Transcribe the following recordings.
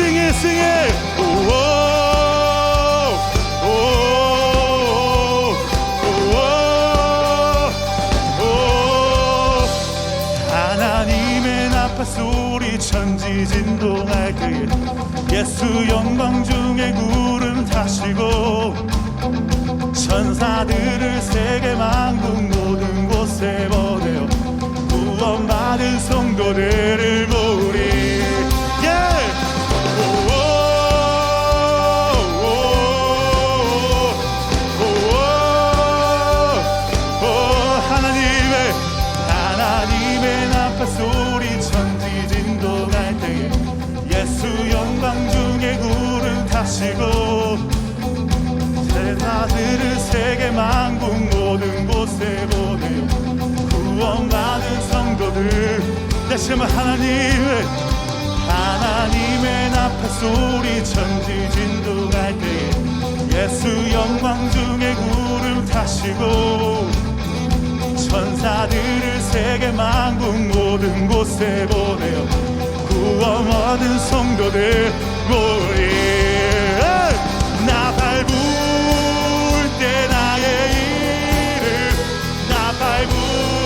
sing it, sing it. Whoa. 소리 천지 진동할 때 예수 영광 중에 구름 타시고 천사들을 세계 만국 모든 곳에 보내어 구원받은 성도들 나팔 소리 천지 진동할 때에 예수 영광 중에 구름 타시고 제사들을 세계 만국 모든 곳에 보내요 구원 받은 성도들 다시 한번 하나님의 하나님의 나팔 소리 천지 진동할 때에 예수 영광 중에 구름 타시고 천사들을 세계 만국 모든 곳에 보내어 구원 얻은 성도들 모이 나팔 불때 나의 이름 나팔 불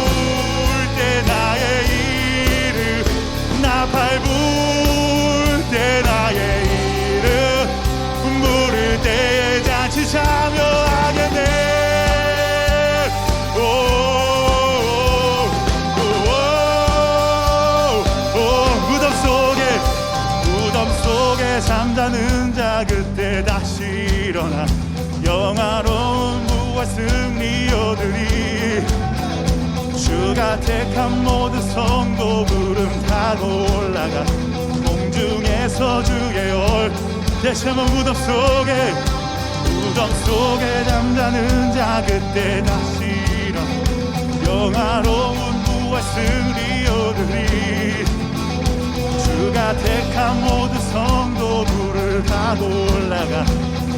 잠자는 자 그때 다시 일어나 영화로운 부활 승리여들이 주가 택한 모든 성도 구름 타고 올라가 공중에서 주의 얼 대시 한번 무덤 속에 무덤 속에 잠자는 자 그때 다시 일어나 영화로운 부활 승리여들이 주가 택한 모든 성도 타고 올라가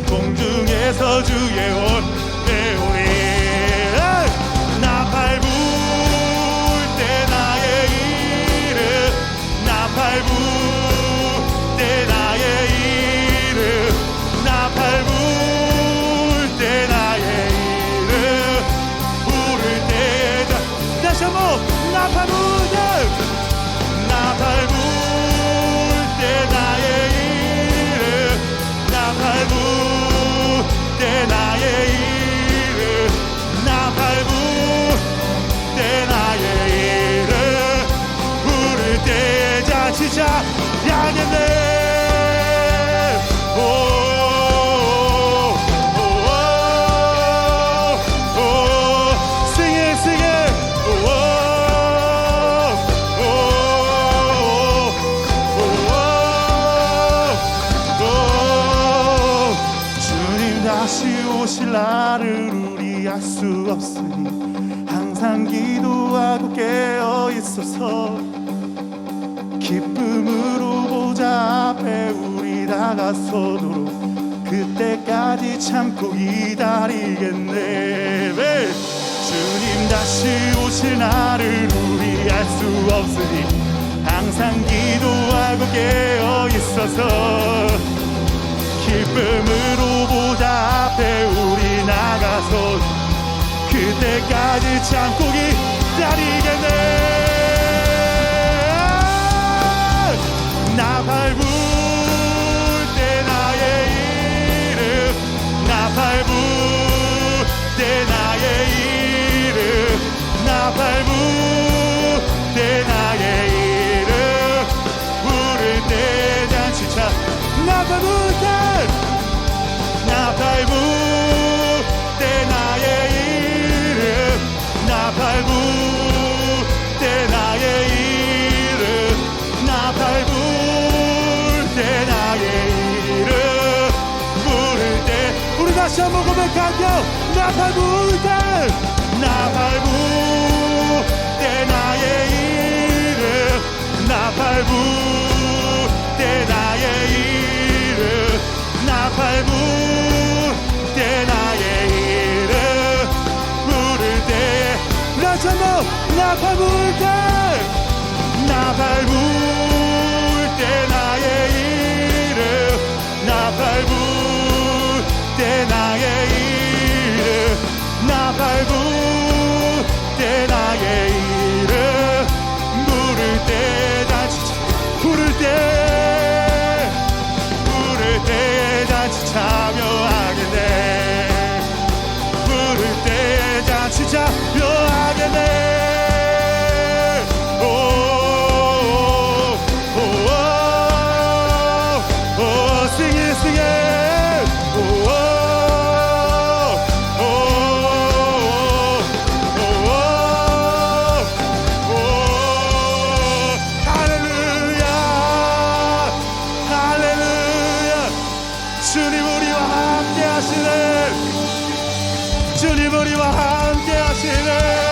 공중에서 주의 온 배우 날을 우리 알 수 없으니 항상 기도하고 깨어 있어서 기쁨으로 보자 앞에 우리 다가서도록 그때까지 참고 기다리겠네 네. 주님 다시 오실 날을 우리 알 수 없으니 항상 기도하고 깨어 있어서 기쁨으로 보자 앞에 우리 나가서 그때까지 참고 기다리겠네 나팔 불때 나의 이름 부를 때 잔치차 나팔 불때 나팔 불 다시 한번 고백할게요. 나팔 불때 나팔 불때 나의 이름 나팔 불때 나의 이름 나팔 불때 나의 이름 부를 때 다시 한번 나팔 불때 나팔 불때 불때 나의 이름 부를 때 다시 부를 때 부를 때 다시 참여하게 돼 이자 묘하게 내 우리와 함께 하시네